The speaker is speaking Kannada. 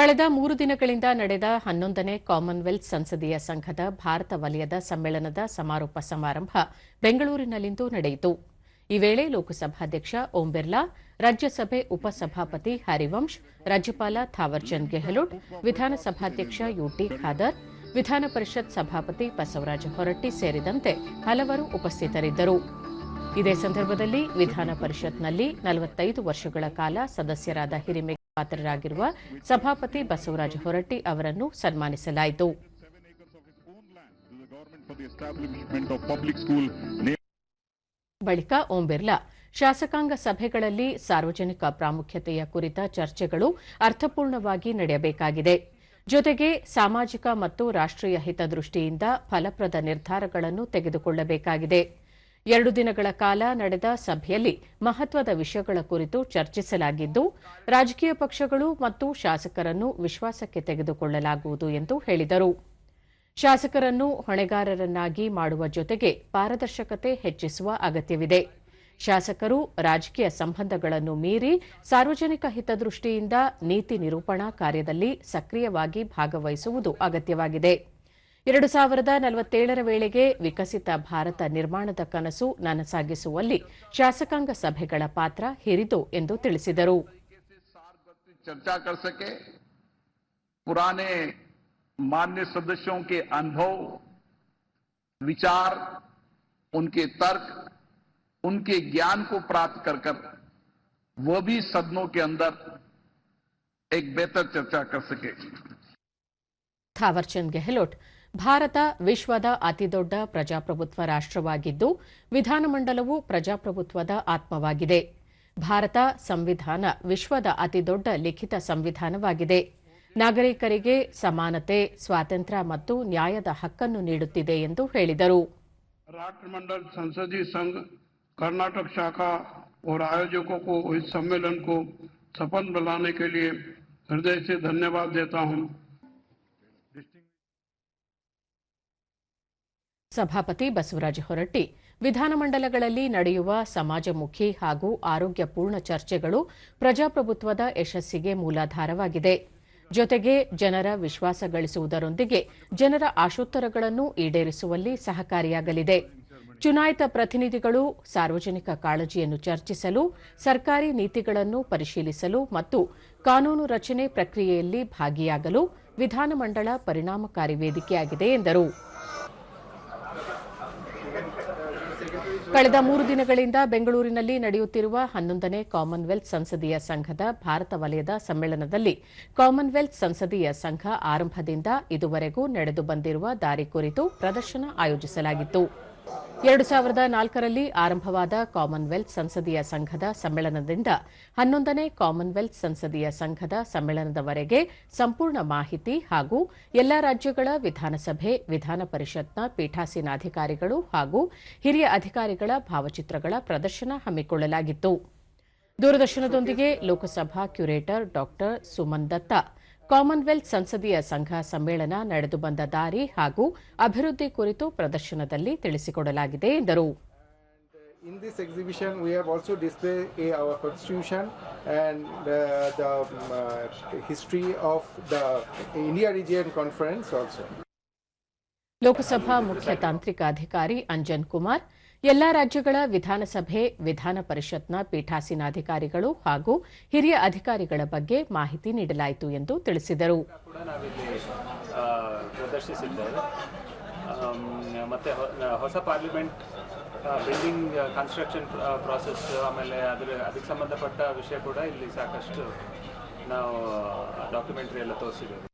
ಕಳೆದ ಮೂರು ದಿನಗಳಿಂದ ನಡೆದ ಹನ್ನೊಂದನೇ ಕಾಮನ್ವೆಲ್ತ್ ಸಂಸದೀಯ ಸಂಘದ ಭಾರತ ವಲಯದ ಸಮ್ಮೇಳನದ ಸಮಾರೋಪ ಸಮಾರಂಭ ಬೆಂಗಳೂರಿನಲ್ಲಿಂದು ನಡೆಯಿತು. ಈ ವೇಳೆ ಲೋಕಸಭಾಧ್ಯಕ್ಷ ಓಂ ಬಿರ್ಲಾ, ರಾಜ್ಯಸಭೆ ಉಪಸಭಾಪತಿ ಹರಿವಂಶ್, ರಾಜ್ಯಪಾಲ ಥಾವರ್ಚಂದ್ ಗೆಹ್ಲೋಟ್, ವಿಧಾನಸಭಾಧ್ಯಕ್ಷ ಯುಟಿ ಖಾದರ್, ವಿಧಾನ ಪರಿಷತ್ ಸಭಾಪತಿ ಬಸವರಾಜ ಹೊರಟ್ಟಿ ಸೇರಿದಂತೆ ಹಲವರು ಉಪಸ್ಥಿತರಿದ್ದರು. ಇದೇ ಸಂದರ್ಭದಲ್ಲಿ ವಿಧಾನ ಪರಿಷತ್ನಲ್ಲಿ ನಲವತ್ತೈದು ವರ್ಷಗಳ ಕಾಲ ಸದಸ್ಯರಾದ ಹಿರಿಮೆಗೆ ಪಾತ್ರರಾಗಿರುವ ಸಭಾಪತಿ ಬಸವರಾಜ ಹೊರಟ್ಟಿ ಅವರನ್ನು ಸನ್ಮಾನಿಸಲಾಯಿತು. ಬಳಿಕ ಓಂ ಬಿರ್ಲಾ, ಶಾಸಕಾಂಗ ಸಭೆಗಳಲ್ಲಿ ಸಾರ್ವಜನಿಕ ಪ್ರಾಮುಖ್ಯತೆಯ ಕುರಿತ ಚರ್ಚೆಗಳು ಅರ್ಥಪೂರ್ಣವಾಗಿ ನಡೆಯಬೇಕಾಗಿದೆ. ಜೊತೆಗೆ ಸಾಮಾಜಿಕ ಮತ್ತು ರಾಷ್ಟೀಯ ಹಿತದೃಷ್ಟಿಯಿಂದ ಫಲಪ್ರದ ನಿರ್ಧಾರಗಳನ್ನು ತೆಗೆದುಕೊಳ್ಳಬೇಕಾಗಿದೆ. ಎರಡು ದಿನಗಳ ಕಾಲ ನಡೆದ ಸಭೆಯಲ್ಲಿ ಮಹತ್ವದ ವಿಷಯಗಳ ಕುರಿತು ಚರ್ಚಿಸಲಾಗಿದ್ದು, ರಾಜಕೀಯ ಪಕ್ಷಗಳು ಮತ್ತು ಶಾಸಕರನ್ನು ವಿಶ್ವಾಸಕ್ಕೆ ತೆಗೆದುಕೊಳ್ಳಲಾಗುವುದು ಎಂದು ಹೇಳಿದರು. ಶಾಸಕರನ್ನು ಹೊಣೆಗಾರರನ್ನಾಗಿ ಮಾಡುವ ಜೊತೆಗೆ ಪಾರದರ್ಶಕತೆ ಹೆಚ್ಚಿಸುವ ಅಗತ್ಯವಿದೆ. ಶಾಸಕರು ರಾಜಕೀಯ ಸಂಬಂಧಗಳನ್ನು ಮೀರಿ ಸಾರ್ವಜನಿಕ ಹಿತದೃಷ್ಟಿಯಿಂದ ನೀತಿ ನಿರೂಪಣಾ ಕಾರ್ಯದಲ್ಲಿ ಸಕ್ರಿಯವಾಗಿ ಭಾಗವಹಿಸುವುದು ಅಗತ್ಯವಾಗಿದೆ. ಎರಡು ಸಾವಿರದ ನಲವತ್ತೇಳರ ವೇಳೆಗೆ ವಿಕಸಿತ ಭಾರತ ನಿರ್ಮಾಣದ ಕನಸು ನನಸಾಗಿಸುವಲ್ಲಿ ಶಾಸಕಾಂಗ ಸಭೆಗಳ ಪಾತ್ರ ಹಿರಿದು ಎಂದು ತಿಳಿಸಿದರು चर्चा कर सके पुराने मान्य सदस्यों के अनुभव विचार उनके तर्क उनके ज्ञान को प्राप्त कर कर वह भी सदनों के अंदर एक बेहतर चर्चा कर सके ಥಾವರ್ಚಂದ್ ಗೆಹ್ಲೋಟ್ ಭಾರತ ವಿಶ್ವದ ಅತಿದೊಡ್ಡ ಪ್ರಜಾಪ್ರಭುತ್ವ ರಾಷ್ಟವಾಗಿದ್ದು ವಿಧಾನಮಂಡಲವು ಪ್ರಜಾಪ್ರಭುತ್ವದ ಆತ್ಮವಾಗಿದೆ ಭಾರತ ಸಂವಿಧಾನ ವಿಶ್ವದ ಅತಿದೊಡ್ಡ ಲಿಖಿತ ಸಂವಿಧಾನವಾಗಿದೆ ನಾಗರಿಕರಿಗೆ ಸಮಾನತೆ ಸ್ವಾತಂತ್ರ್ಯ ಮತ್ತು ನ್ಯಾಯದ ಹಕ್ಕನ್ನು ನೀಡುತ್ತಿದೆ ಎಂದು ಹೇಳಿದರು राष्ट्रमंडल संसदीय संघ कर्नाटक शाखा और आयोजकों को इस सम्मेलन को सफल बनाने के लिए हृदय से धन्यवाद देता हूं ಸಭಾಪತಿ ಬಸವರಾಜ ಹೊರಟ್ಟಿ ವಿಧಾನಮಂಡಲಗಳಲ್ಲಿ ನಡೆಯುವ ಸಮಾಜಮುಖಿ ಹಾಗೂ ಆರೋಗ್ಯಪೂರ್ಣ ಚರ್ಚೆಗಳು ಪ್ರಜಾಪ್ರಭುತ್ವದ ಯಶಸ್ಸಿಗೆ ಮೂಲಾಧಾರವಾಗಿದೆ. ಜೊತೆಗೆ ಜನರ ವಿಶ್ವಾಸ ಗಳಿಸುವುದರೊಂದಿಗೆ ಜನರ ಆಶೋತ್ತರಗಳನ್ನು ಈಡೇರಿಸುವಲ್ಲಿ ಸಹಕಾರಿಯಾಗಲಿದೆ. ಚುನಾಯಿತ ಪ್ರತಿನಿಧಿಗಳು ಸಾರ್ವಜನಿಕ ಕಾಳಜಿಯನ್ನು ಚರ್ಚಿಸಲು, ಸರ್ಕಾರಿ ನೀತಿಗಳನ್ನು ಪರಿಶೀಲಿಸಲು ಮತ್ತು ಕಾನೂನು ರಚನೆ ಪ್ರಕ್ರಿಯೆಯಲ್ಲಿ ಭಾಗಿಯಾಗಲು ವಿಧಾನಮಂಡಲ ಪರಿಣಾಮಕಾರಿ ವೇದಿಕೆಯಾಗಿದೆ ಎಂದರು. ಕಳೆದ ಮೂರು ದಿನಗಳಿಂದ ಬೆಂಗಳೂರಿನಲ್ಲಿ ನಡೆಯುತ್ತಿರುವ ಹನ್ನೊಂದನೇ ಕಾಮನ್ವೆಲ್ತ್ ಸಂಸದೀಯ ಸಂಘದ ಭಾರತ ವಲಯದ ಸಮ್ಮೇಳನದಲ್ಲಿ ಕಾಮನ್ವೆಲ್ತ್ ಸಂಸದೀಯ ಸಂಘ ಆರಂಭದಿಂದ ಇದುವರೆಗೂ ನಡೆದು ಬಂದಿರುವ ದಾರಿ ಕುರಿತು ಪ್ರದರ್ಶನ ಆಯೋಜಿಸಲಾಗಿತ್ತು. ಎರಡು ಸಾವಿರದ ನಾಲ್ಕರಲ್ಲಿ ಆರಂಭವಾದ ಕಾಮನ್ವೆಲ್ತ್ ಸಂಸದೀಯ ಸಂಘದ ಸಮ್ಮೇಳನದಿಂದ ಹನ್ನೊಂದನೇ ಕಾಮನ್ವೆಲ್ತ್ ಸಂಸದೀಯ ಸಂಘದ ಸಮ್ಮೇಳನದವರೆಗೆ ಸಂಪೂರ್ಣ ಮಾಹಿತಿ ಹಾಗೂ ಎಲ್ಲಾ ರಾಜ್ಯಗಳ ವಿಧಾನಸಭೆ, ವಿಧಾನ ಪರಿಷತ್ನ ಪೀಠಾಸೀನಾಧಿಕಾರಿಗಳು ಹಾಗೂ ಹಿರಿಯ ಅಧಿಕಾರಿಗಳ ಭಾವಚಿತ್ರಗಳ ಪ್ರದರ್ಶನ ಹಮ್ಮಿಕೊಳ್ಳಲಾಗಿತ್ತು. ದೂರದರ್ಶನದೊಂದಿಗೆ ಲೋಕಸಭಾ ಕ್ಯೂರೇಟರ್ ಡಾ ಸುಮನ್ ದತ್ತ ಕಾಮನ್ವೆಲ್ತ್ ಸಂಸದೀಯ ಸಂಘ ಸಮ್ಮೇಳನ ನಡೆದು ಬಂದ ದಾರಿ ಹಾಗೂ ಅಭಿವೃದ್ಧಿ ಕುರಿತು ಪ್ರದರ್ಶನದಲ್ಲಿ ತಿಳಿಸಿಕೊಡಲಾಗಿದೆ ಎಂದರು In this exhibition, we have also displayed uh, our constitution and uh, the um, uh, history of the India Region Conference also. Lok Sabha ಮುಖ್ಯ ತಾಂತ್ರಿಕ ಅಧಿಕಾರಿ ಅಂಜನ್ ಕುಮಾರ್ ಎಲ್ಲಾ ರಾಜ್ಯಗಳ ವಿಧಾನಸಭೆ ವಿಧಾನ ಪರಿಷತ್ನ ಪೀಠಾಸೀನಾಧಿಕಾರಿಗಳು ಹಾಗೂ ಹಿರಿಯ ಅಧಿಕಾರಿಗಳ ಬಗ್ಗೆ ಮಾಹಿತಿ ನೀಡಲಾಯಿತು ಎಂದು ತಿಳಿಸಿದರು. ಮತ್ತೆ ಹೊಸ ಪಾರ್ಲಿಮೆಂಟ್ ಬಿಲ್ಡಿಂಗ್ ಕನ್ಸ್ಟ್ರಕ್ಷನ್ ಪ್ರಾಸೆಸ್ ಆಮೇಲೆ ಅದರ, ಅದಕ್ಕೆ ಸಂಬಂಧಪಟ್ಟ ವಿಷಯ ಕೂಡ ಇಲ್ಲಿ ಸಾಕಷ್ಟು ನಾವು ಡಾಕ್ಯುಮೆಂಟ್ರಿ ಎಲ್ಲ ತೋರಿಸಿದ್ದೇವೆ.